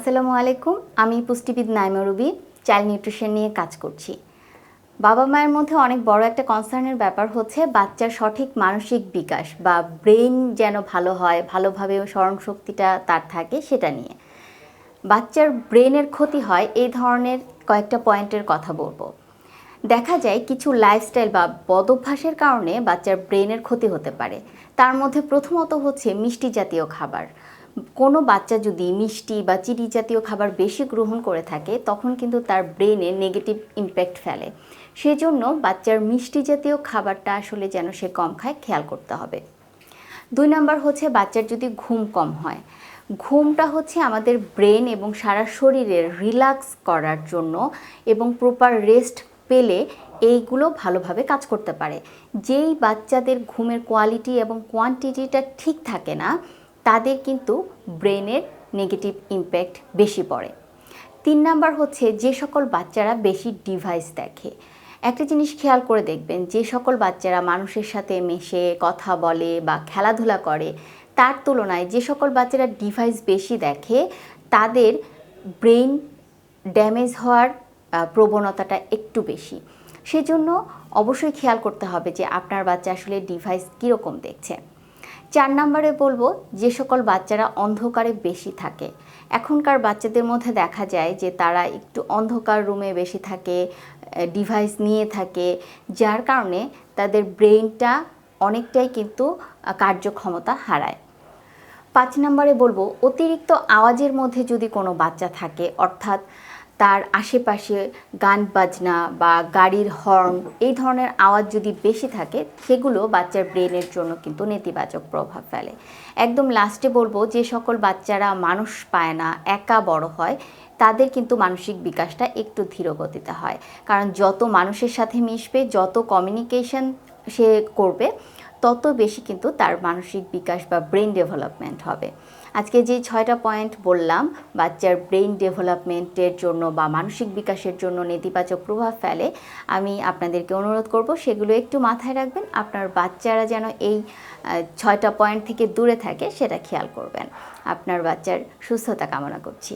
আসসালামু আলাইকুম, আমি পুষ্টিবিদ নাইমা রুবি, চাইল্ড নিউট্রিশন নিয়ে কাজ করছি। বাবা মায়ের মধ্যে অনেক বড় একটা কনসার্নের ব্যাপার হচ্ছে বাচ্চার সঠিক মানসিক বিকাশ বা ব্রেন যেন ভালো হয়, ভালোভাবে স্মরণশক্তিটা তার থাকে সেটা নিয়ে। বাচ্চার ব্রেনের ক্ষতি হয় এই ধরনের কয়েকটা পয়েন্টের কথা বলব। দেখা যায় কিছু লাইফস্টাইল বা বদভ্যাসের কারণে বাচ্চার ব্রেনের ক্ষতি হতে পারে। তার মধ্যে প্রথমত হচ্ছে মিষ্টি জাতীয় খাবার। কোনো বাচ্চা যদি মিষ্টি বা চিনি জাতীয় খাবার বেশি গ্রহণ করে থাকে, তখন কিন্তু তার ব্রেনে নেগেটিভ ইম্প্যাক্ট ফেলে। সেজন্য বাচ্চার মিষ্টি জাতীয় খাবারটা আসলে যেন সে কম খায়, খেয়াল করতে হবে। দুই নাম্বার হচ্ছে বাচ্চার যদি ঘুম কম হয়। ঘুমটা হচ্ছে আমাদের ব্রেন এবং সারা শরীরের রিল্যাক্স করার জন্য এবং প্রপার রেস্ট পেলে এইগুলো ভালোভাবে কাজ করতে পারে। যেই বাচ্চাদের ঘুমের কোয়ালিটি এবং কোয়ান্টিটিটা ঠিক থাকে না তাদের কিন্তু ব্রেনের নেগেটিভ ইম্প্যাক্ট বেশি পড়ে। তিন নাম্বার হচ্ছে যে সকল বাচ্চারা বেশি ডিভাইস দেখে। একটা জিনিস খেয়াল করে দেখবেন, যে সকল বাচ্চারা মানুষের সাথে মেশে, কথা বলে বা খেলাধুলা করে, তার তুলনায় যে সকল বাচ্চারা ডিভাইস বেশি দেখে, তাদের ব্রেন ড্যামেজ হওয়ার প্রবণতাটা একটু বেশি। সেজন্য অবশ্যই খেয়াল করতে হবে যে আপনার বাচ্চা আসলে ডিভাইস কীরকম দেখছে। চার নম্বরে বলব, যে সকল বাচ্চারা অন্ধকারে বেশি থাকে। এখনকার বাচ্চাদের মধ্যে দেখা যায় যে তারা একটু অন্ধকার রুমে বেশি থাকে ডিভাইস নিয়ে থাকে, যার কারণে তাদের ব্রেইনটা অনেকটাই কিন্তু কার্যক্ষমতা হারায়। পাঁচ নম্বরে বলব, অতিরিক্ত আওয়াজের মধ্যে যদি কোনো বাচ্চা থাকে, অর্থাৎ তার আশেপাশে গান বাজনা বা গাড়ির হর্ন এই ধরনের আওয়াজ যদি বেশি থাকে, সেগুলো বাচ্চার ব্রেনের জন্য কিন্তু নেতিবাচক প্রভাব ফেলে। একদম লাস্টে বলব যে সকল বাচ্চারা মানুষ পায় না, একা বড় হয়, তাদের কিন্তু মানসিক বিকাশটা একটু ধীরগতিতে হয়। কারণ যত মানুষের সাথে মিশবে, যত কমিউনিকেশন সে করবে তত বেশি কিন্তু তার মানসিক বিকাশ বা ব্রেন ডেভেলপমেন্ট হবে। আজকে যে ছয়টা পয়েন্ট বললাম, বাচ্চার ব্রেন ডেভেলপমেন্টের জন্য বা মানসিক বিকাশের জন্য নেতিবাচক প্রভাব ফেলে, আমি আপনাদেরকে অনুরোধ করব সেগুলো একটু মাথায় রাখবেন। আপনার বাচ্চারা যেন এই ছয়টা পয়েন্ট থেকে দূরে থাকে, সেটা খেয়াল করবেন। আপনার বাচ্চার সুস্থতা কামনা করছি।